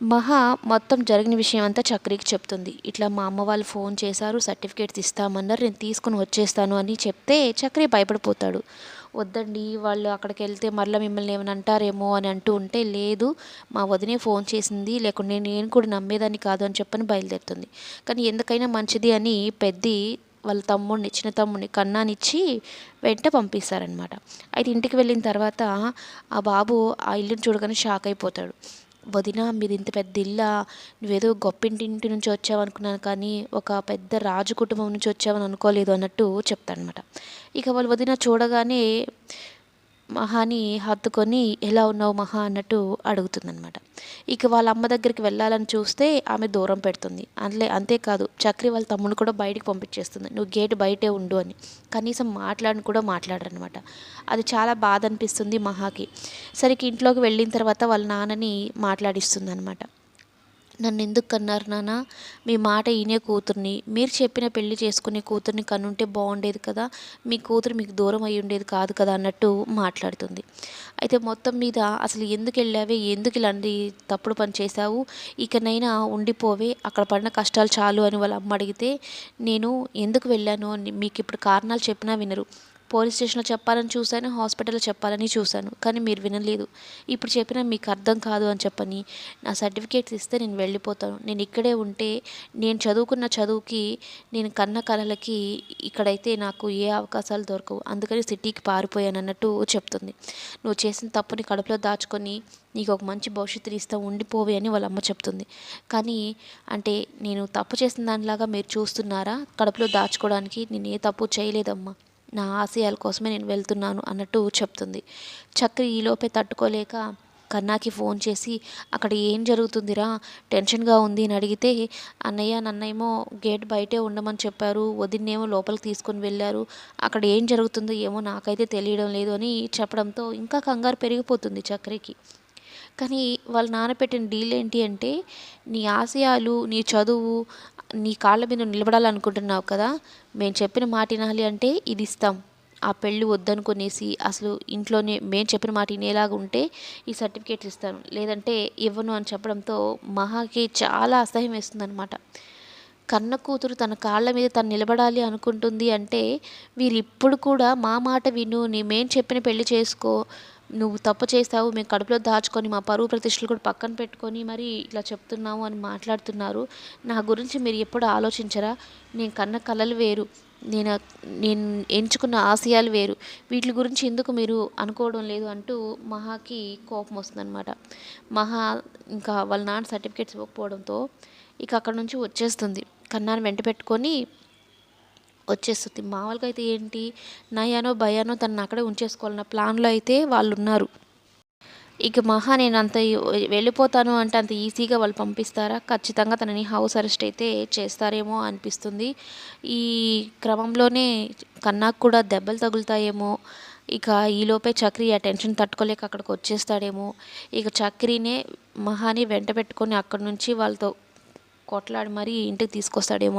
మహా మొత్తం జరిగిన విషయం అంతా చక్రికి చెప్తుంది. ఇట్లా మా అమ్మ వాళ్ళు ఫోన్ చేశారు సర్టిఫికేట్స్ ఇస్తామన్నారు నేను తీసుకుని వచ్చేస్తాను అని చెప్తే చక్రి భయపడిపోతాడు. వద్దండి వాళ్ళు అక్కడికి వెళ్తే మరలా మిమ్మల్ని ఏమైనా అంటారేమో అని అంటూ ఉంటే లేదు మా వదినే ఫోన్ చేసింది లేకుంటే నేను కూడా నమ్మేదాన్ని కాదు అని చెప్పని బయలుదేరుతుంది. కానీ ఎందుకైనా మంచిది అని పెద్ది వాళ్ళ తమ్ముడిని చిన్న తమ్ముడిని కన్నానిచ్చి వెంట పంపిస్తారనమాట అయితే ఇంటికి వెళ్ళిన తర్వాత ఆ బాబు ఆ ఇల్లుని చూడగానే షాక్ అయిపోతాడు. వదిన మీది ఇంత పెద్ద ఇల్లా నువ్వేదో గొప్పింటి ఇంటి నుంచి వచ్చావు అనుకున్నాను కానీ ఒక పెద్ద రాజు కుటుంబం నుంచి వచ్చావని అనుకోలేదు అన్నట్టు చెప్తానమాట ఇక వాళ్ళు వదిన చూడగానే మహాని హత్తుకొని ఎలా ఉన్నావు మహా అన్నట్టు అడుగుతుందనమాట ఇక వాళ్ళ అమ్మ దగ్గరికి వెళ్ళాలని చూస్తే ఆమె దూరం పెడుతుంది. అంతే అంతేకాదు చక్రి వాళ్ళ తమ్ముడు కూడా బయటికి పంపించేస్తుంది. నువ్వు గేట్ బయటే ఉండు అని. కనీసం మాట్లాడని కూడా మాట్లాడరనమాట అది చాలా బాధ అనిపిస్తుంది మహాకి. సరికి ఇంట్లోకి వెళ్ళిన తర్వాత వాళ్ళ నాన్నని మాట్లాడిస్తుంది అనమాట నన్ను ఎందుకు కన్నారు నాన్న మీ మాట ఈయనే కూతుర్ని. మీరు చెప్పిన పెళ్ళి చేసుకునే కూతుర్ని కనుంటే బాగుండేది కదా. మీ కూతురు మీకు దూరం అయి ఉండేది కాదు కదా అన్నట్టు మాట్లాడుతుంది. అయితే మొత్తం మీద అసలు ఎందుకు వెళ్ళావే ఎందుకు ఇలాంటి తప్పుడు పని చేశావు? ఇకనైనా ఉండిపోవే. అక్కడ పడిన కష్టాలు చాలు అని వాళ్ళ అమ్మ అడిగితే నేను ఎందుకు వెళ్ళాను? అని మీకు ఇప్పుడు కారణాలు చెప్పినా వినరు. పోలీస్ స్టేషన్లో చెప్పాలని చూశాను హాస్పిటల్లో చెప్పాలని చూశాను కానీ మీరు వినలేదు. ఇప్పుడు చెప్పినా మీకు అర్థం కాదు అని చెప్పని నా సర్టిఫికేట్స్ ఇస్తే నేను వెళ్ళిపోతాను. నేను ఇక్కడే ఉంటే నేను చదువుకున్న చదువుకి నేను కన్న కళలకి ఇక్కడైతే నాకు ఏ అవకాశాలు దొరకవు. అందుకని సిటీకి పారిపోయాను అన్నట్టు చెప్తుంది. నువ్వు చేసిన తప్పుని కడుపులో దాచుకొని నీకు ఒక మంచి భవిష్యత్తు ఇస్తా ఉండిపోవే అని వాళ్ళ అమ్మ చెప్తుంది. కానీ అంటే నేను తప్పు చేసిన దానిలాగా మీరు చూస్తున్నారా? కడుపులో దాచుకోవడానికి నేను ఏ తప్పు చేయలేదమ్మా. నా ఆశయాల కోసమే నేను వెళ్తున్నాను అన్నట్టు చెప్తుంది. చక్రి ఈలోపే తట్టుకోలేక కన్నాకి ఫోన్ చేసి అక్కడ ఏం జరుగుతుందిరా? టెన్షన్గా ఉంది అని అడిగితే అన్నయ్య నన్నేమో గేట్ బయటే ఉండమని చెప్పారు. వదిన్నేమో లోపలికి తీసుకొని వెళ్ళారు. అక్కడ ఏం జరుగుతుందో ఏమో నాకైతే తెలియడం లేదు అని చెప్పడంతో ఇంకా కంగారు పెరిగిపోతుంది చక్రికి. కానీ వాళ్ళ నానపెట్టిన డీల్ ఏంటి అంటే నీ ఆశయాలు నీ చదువు నీ కాళ్ళ మీద నిలబడాలనుకుంటున్నావు కదా మేము చెప్పిన మాట వినాలి అంటే ఇది ఇస్తాం. ఆ పెళ్ళి వద్దనుకునేసి అసలు ఇంట్లోనే మేము చెప్పిన మాట వినేలాగా ఉంటే ఈ సర్టిఫికేట్ ఇస్తాను. లేదంటే ఇవ్వను అని చెప్పడంతో మహాకి చాలా అసహ్యం వేస్తుంది అనమాట కన్న కూతురు తన కాళ్ళ మీద తను నిలబడాలి అనుకుంటుంది అంటే వీరు ఇప్పుడు కూడా మా మాట విను నీ మేం చెప్పిన పెళ్ళి చేసుకో నువ్వు తప్పు చేస్తావు మేము కడుపులో దాచుకొని మా పరువు ప్రతిష్టలు కూడా పక్కన పెట్టుకొని మరి ఇట్లా చెప్తున్నావు అని మాట్లాడుతున్నారు. నా గురించి మీరు ఎప్పుడు ఆలోచించరా? నేను కన్న కళలు వేరు. నేను నేను ఎంచుకున్న ఆశయాలు వేరు. వీటి గురించి ఎందుకు మీరు అనుకోవడం లేదు అంటూ మహాకి కోపం వస్తుందన్నమాట. మహా ఇంకా వాళ్ళ నాన్న సర్టిఫికేట్స్ ఇవ్వకపోవడంతో ఇక అక్కడ నుంచి వచ్చేస్తుంది. కన్నాను వెంట పెట్టుకొని వచ్చేస్తుంది. మామూలుగా అయితే ఏంటి? నయానో భయానో తనని అక్కడే ఉంచేసుకోవాలన్న ప్లాన్లో అయితే వాళ్ళు ఉన్నారు ఇక మహా నేను అంత వెళ్ళిపోతాను అంటే అంత ఈజీగా వాళ్ళు పంపిస్తారా? ఖచ్చితంగా తనని హౌస్ అరెస్ట్ అయితే చేస్తారేమో అనిపిస్తుంది. ఈ క్రమంలోనే కన్నాకు కూడా దెబ్బలు తగులుతాయేమో. ఇక ఈలోపే చక్రి ఆ టెన్షన్ తట్టుకోలేక అక్కడికి వచ్చేస్తాడేమో. ఇక చక్రినే మహాని వెంట పెట్టుకొని అక్కడి నుంచి వాళ్ళతో కొట్లాడి మరీ ఇంటికి తీసుకొస్తాడేమో